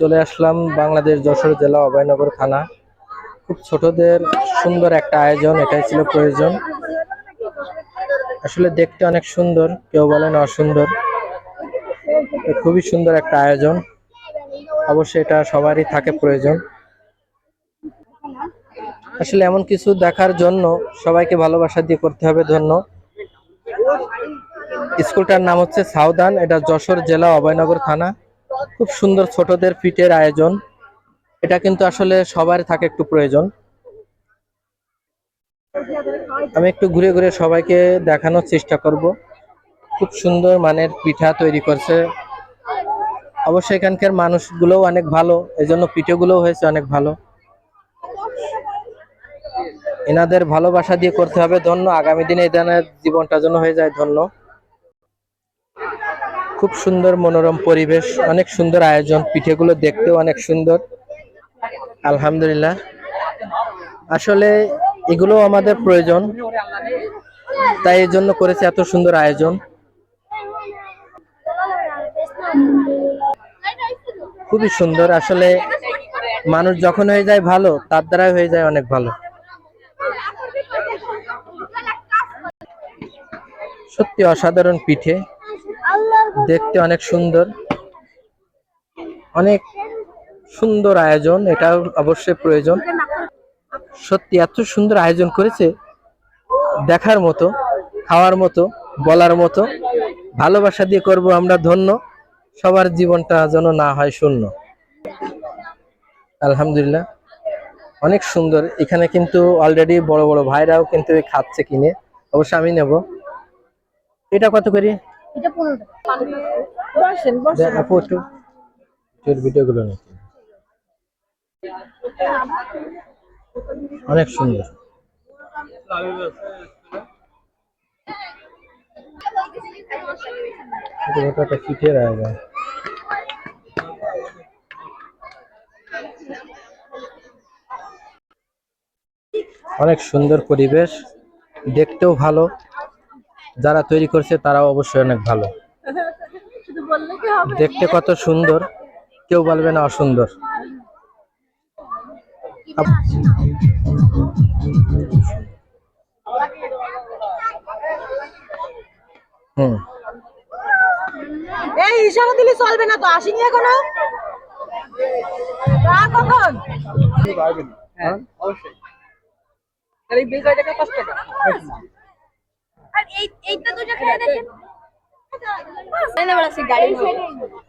চলে আসলাম বাংলাদেশ যশোর জেলা অভয়নগর থানা। খুব ছোটদের সুন্দর একটা আয়োজন, এটাই ছিল প্রয়োজন। আসলে দেখতে অনেক সুন্দর, কেউ বলেন অসুন্দর। খুবই সুন্দর একটা আয়োজন। অবশ্যই এটা সবারই থাকে প্রয়োজন। আসলে এমন কিছু দেখার জন্য সবাইকে ভালোবাসা দিয়ে করতে হবে, ধন্য। স্কুলটার নাম হচ্ছে সাউদান, এটা যশোর জেলা অভয়নগর থানা। খুব সুন্দর ছোটদের ফিটের আয়োজন। এটা কিন্তু আসলে সবার থাকে একটু প্রয়োজন। আমি একটু ঘুরে ঘুরে সবাইকে দেখানোর চেষ্টা করব। খুব সুন্দর মানের পিঠা তৈরি করছে। অবশ্যই এখানকার মানুষগুলোও অনেক ভালো, এজন্য পিঠেগুলোও হয়েছে অনেক ভালো। এনাদের ভালোবাসা দিয়ে করতে হবে, ধন্য। আগামী দিনে এদের জীবনটা যেন হয়ে যায় ধন্য। খুব সুন্দর মনোরম পরিবেশ, অনেক সুন্দর আয়োজন, পিঠেগুলো দেখতেও অনেক সুন্দর। আলহামদুলিল্লাহ। আসলে এগুলো আমাদের প্রয়োজন, তাই এই জন্য করেছে এত সুন্দর আয়োজন। খুবই সুন্দর, আসলে মানুষ যখন হয়ে যায় ভালো, তার দ্বারাই হয়ে যায় অনেক ভালো। সত্যি অসাধারণ পিঠে। দেখতে অনেক সুন্দর। অনেক সুন্দর আয়োজন এটাও অবশ্যই প্রয়োজন। সত্যি এত সুন্দর আয়োজন করেছে, দেখার মতো, খাওয়ার মতো, বলার মতো। ভালোবাসা দিয়ে করব আমরা ধন্য, সবার জীবনটা যেন না হয় শূন্য। আলহামদুলিল্লাহ, অনেক সুন্দর। এখানে কিন্তু অলরেডি বড় বড় ভাইরাও কিন্তু খাচ্ছে কিনে। অবশ্য আমি নেব। এটা কত করি? এটা পনেরো টাকা। বসেন বসেন। আপু একটু ভিডিওগুলো নাকি অনেক সুন্দর। একটা আয়োজন। অনেক সুন্দর পরিবেশ দেখতেও ভালো। যারা তৈরি করছে তারাও অবশ্যই অনেক ভালো। শুধু বললে কি হবে? দেখতে কত সুন্দর কেউ বলবে না অসুন্দর। হুম। এই ইশারা দিলে চলবে না তো আসিনি এখনও? কখন? হ্যাঁ। আর এই এইটা দুটো খেয়ে দেখেন তাই না বলছি গাড়ি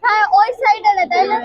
হ্যাঁ ওই সাইডে না তাই না?